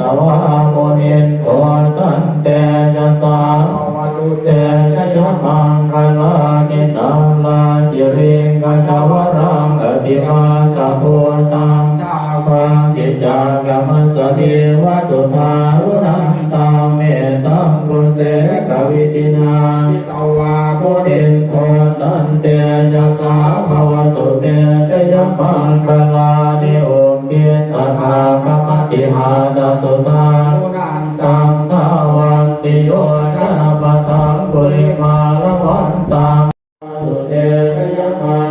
ตวาโมนินโตตันเตจตาวัตุเตจยมังคลานิตังลาจิริงกัจวรังอภิมาคปุตังทาวังจิจากรรมสติวัสุทารุนันตังเมตังกุเสกวิตินาจิตวา ชย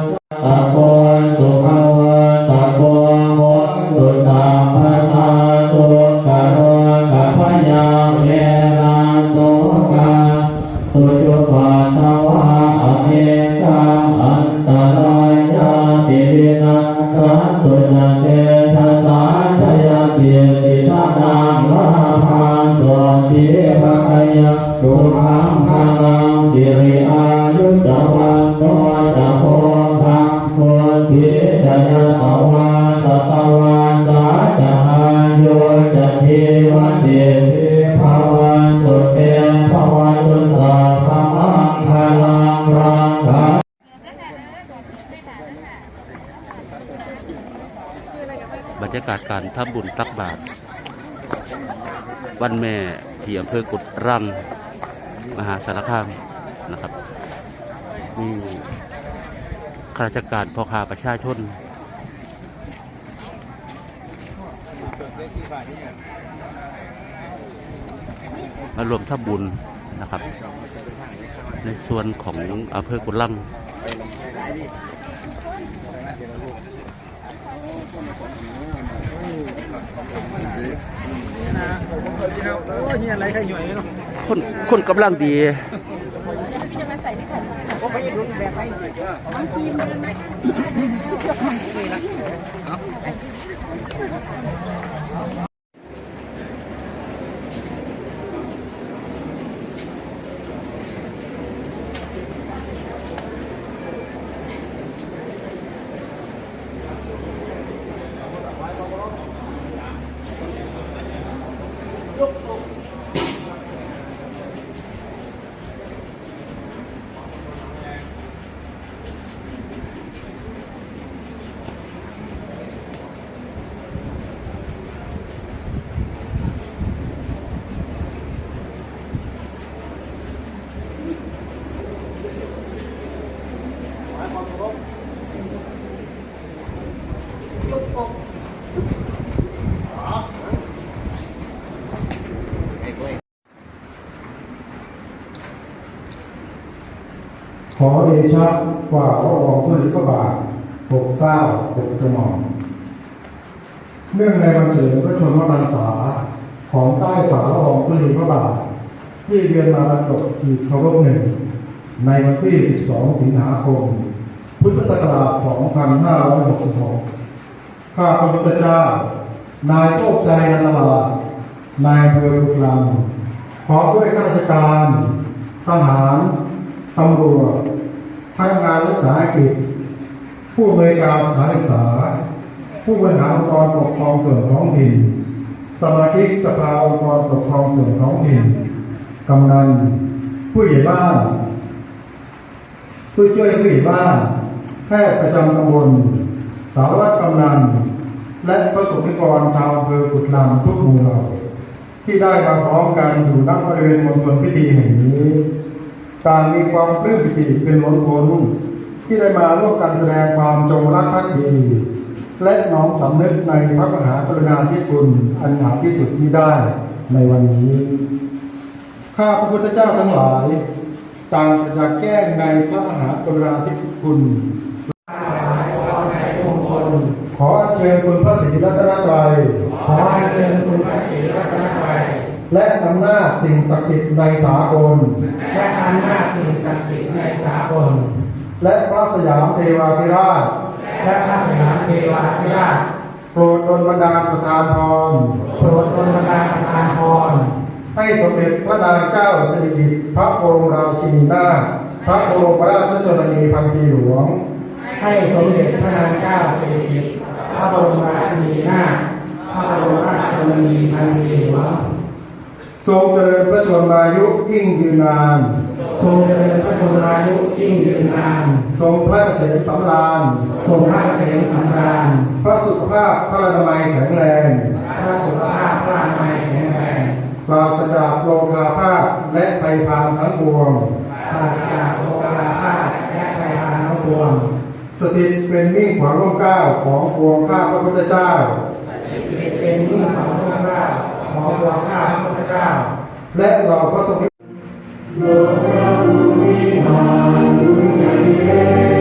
นตะโก บรรยากาศการทำบุญตักบาตรวันแม่ที่อำเภอกุดรังมหาสารคามนะครับมีข้าราชการพ่อค้าประชาชน มารวมทำบุญนะครับ ในส่วนของอำเภอกุดรังคนคนกำลังดี ขอเดชะกว่าพระองค์ผู้ลิพระบาทปกเก้าปกกระหม่อมเนื่องในวันเฉลิมพระชนมพรรษาของใต้ฝ่าละอองธุลีพระบาทที่เดือนมารันตกอีกเคารพหนึ่งในวันที่ 12 สิงหาคม พุทธศักราช 2566ข้าพระพุทธเจ้า นายโชคชัยนันทลานายเภอกุกลังพร้อด้วยข้าราชการทหารตำรวจพนักงานรักษากิจผู้อำนวยการสถานศึกษา ผู้บริหารองค์กรปกครองส่วนท้องถิ่น สมาชิกสภาองค์กรปกครองส่วนท้องถิ่นกำนันผู้ใหญ่บ้านผู้ช่วยผู้ใหญ่บ้าน แพทย์ประจำตำบลสารวัตรกำนันและประสบนิกรชาวอำเภอกุดลำทุกหมู่เหล่าที่ได้มาพร้อมกันอยู่ณบริเวณมณฑลพิธีแห่งนี้ ต่างมีความปลื้มปิติเป็นล้นพ้นที่ได้มาร่วมกันแสดงความจงรักภักดีและน้อมสำนึกในพระมหากรุณาธิคุณอันหาที่สุดมิได้ในวันนี้ ข้าพระพุทธเจ้าทั้งหลาย ต่างจะแก้งในพระมหากรุณาธิคุณ ขออัญเชิญคุณพระศรีรัตนตรัย ขอให้เชิญคุณพระศรีรัตนตรัย และอำนาจสิ่งศักดิ์สิทธิ์ในสากล และอำนาจสิ่งศักดิ์สิทธิ์ในสากล และพระสยามเทวาธิราช และพระสยามเทวาธิราช โปรดดลบันดาลประทานพร โปรดดลบันดาลประทานพร ให้สมเด็จพระนางเจ้าสิริกิติ์พระบรมราชินีนาถพระบรมราชชนนีพันปีหลวงให้สมเด็จพระนางเจ้าสิริกิติ์พ ระบรมราชินีนาถพระบรมราชชนนีพันปีหลวงทรงเจริญพระชนมายุยิ่งยืนนาน ทรงเจริญพระชนมายุยิ่งยืนนาน ทรงพระเกษมสำราญ ทรงพระเกษมสำราญ พระสุขภาพพระนามัยแข็งแรง พระสุขภาพพระอนามัยแข็งแรงปราศจากโรคาพาธและภัยพานทั้งปวงปราศจากโลกาพาธและภัยพานทั้งปวง สถิตเป็นมิ่งขวัญร่มเก้าของปวงข้าพระพุทธเจ้า เป็นมิ่งของพระเก้าของพวงข้าพระพุทธเจ้า และเราพระสงฆ์เอา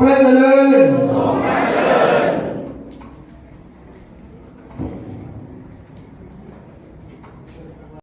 ทรง